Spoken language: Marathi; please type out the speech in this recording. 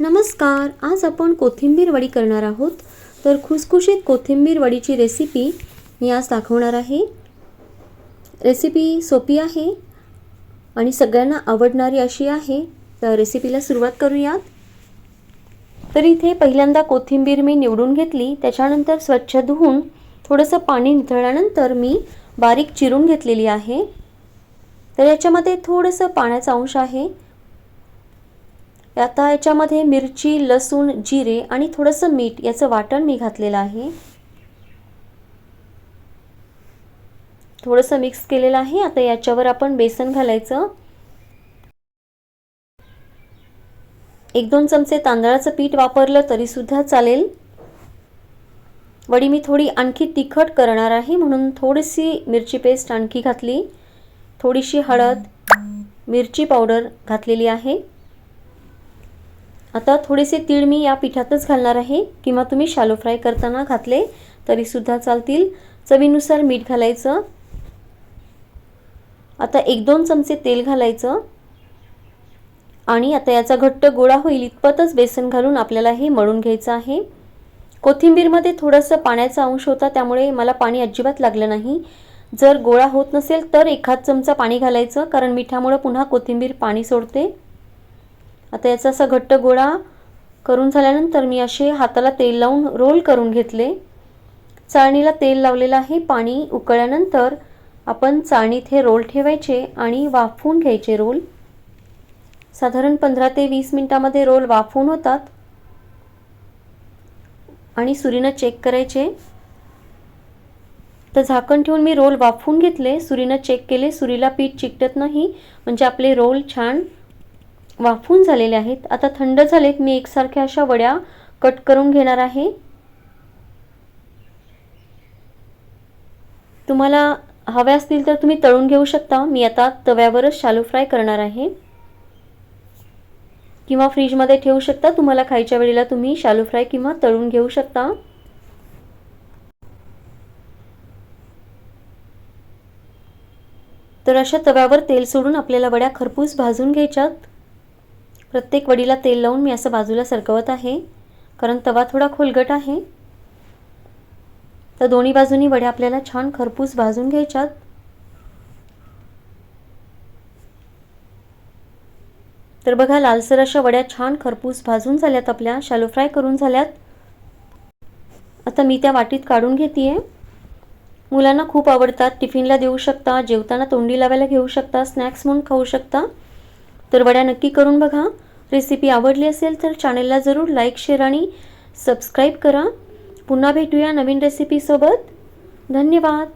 नमस्कार आज आपण कोथिंबीर वडी करणार आहोत. तर खुसखुशीत कोथिंबीर वडीची रेसिपी मी आज दाखवणार आहे. रेसिपी सोपी आहे आणि सगळ्यांना आवडणारी अशी आहे. तर रेसिपीला सुरुवात करूयात. तर इथे पहिल्यांदा कोथिंबीर मी निवडून घेतली. त्याच्यानंतर स्वच्छ धुवून थोडंसं पाणी निथळल्यानंतर मी बारीक चिरून घेतलेली आहे. तर याच्यामध्ये थोडंसं पाण्याचा अंश आहे. आता याच्यामध्ये मिरची लसूण जिरे आणि थोडंसं मीठ याचं वाटण मी घातलेलं आहे. थोडंसं मिक्स केलेलं आहे. आता याच्यावर आपण बेसन घालायचं. एक दोन चमचे तांदळाचं पीठ वापरलं तरीसुद्धा चालेल. वडी मी थोडी आणखी तिखट करणार आहे म्हणून थोडीशी मिरची पेस्ट आणखी घातली. थोडीशी हळद मिरची पावडर घातलेली आहे. आता थोडेसे तीळ मी या पिठातच घालणार आहे. किंवा तुम्ही शालो फ्राय करताना घातले तरीसुद्धा चालतील. चवीनुसार मीठ घालायचं. आता एक दोन चमचे तेल घालायचं. आणि आता याचा घट्ट गोळा होईल इतपतच बेसन घालून आपल्याला हे मळून घ्यायचं आहे. कोथिंबीरमध्ये थोडंसं पाण्याचा अंश होता त्यामुळे मला पाणी अजिबात लागलं नाही. जर गोळा होत नसेल तर एखाद चमचा पाणी घालायचं कारण मिठामुळं पुन्हा कोथिंबीर पाणी सोडते. आता याचा असा घट्ट गोळा करून झाल्यानंतर मी असे हाताला तेल लावून रोल करून घेतले. चाळणीला तेल लावलेलं आहे पाणी उकळल्यानंतर आपण चाळणीत हे रोल ठेवायचे आणि वाफवून घ्यायचे रोल. साधारण पंधरा ते वीस मिनटामध्ये रोल वाफवून होतात. आणि सुरीनं चेक करायचे. तर झाकण ठेवून मी रोल वाफवून घेतले. सुरीनं चेक केले. सुरीला पीठ चिकटत नाही. म्हणजे आपले रोल छान वाफून झालेले आहेत. आता थंड झालेत. मी एकसारख्या अशा वड्या कट करून घेणार आहे. तुम्हाला हव्या असतील तर तुम्ही तळून घेऊ शकता. मी आता तव्यावरच शालो फ्राय करणार आहे. किंवा फ्रीजमध्ये ठेवू शकता. तुम्हाला खायच्या वेळेला तुम्ही शालो फ्राय किंवा तळून घेऊ शकता. तर अशा तव्यावर तेल सोडून आपल्याला वड्या खरपूस भाजून घ्यायच्यात. प्रत्येक वडीला तेल लावून मी असं बाजूला सरकवत आहे. कारण तवा थोडा खोलगट आहे. तर दोन्ही बाजूनी वड्या आपल्याला छान खरपूस भाजून घ्यायच्यात. तर बघा लालसर अशा वड्या छान खरपूस भाजून झाल्यात आपल्या शालो फ्राय करून झाल्यात. आता मी त्या वाटीत काढून घेते मुलांना खूप आवडतात टिफिनला देऊ शकता जेवताना तोंडी लावायला घेऊ शकता स्नॅक्स म्हणून खाऊ शकता. तर वड्या नक्की करून बघा. रेसिपी आवडली असेल तर चॅनलला जरूर लाईक शेअर आणि सबस्क्राईब करा. पुन्हा भेटूया नवीन रेसिपीसोबत धन्यवाद.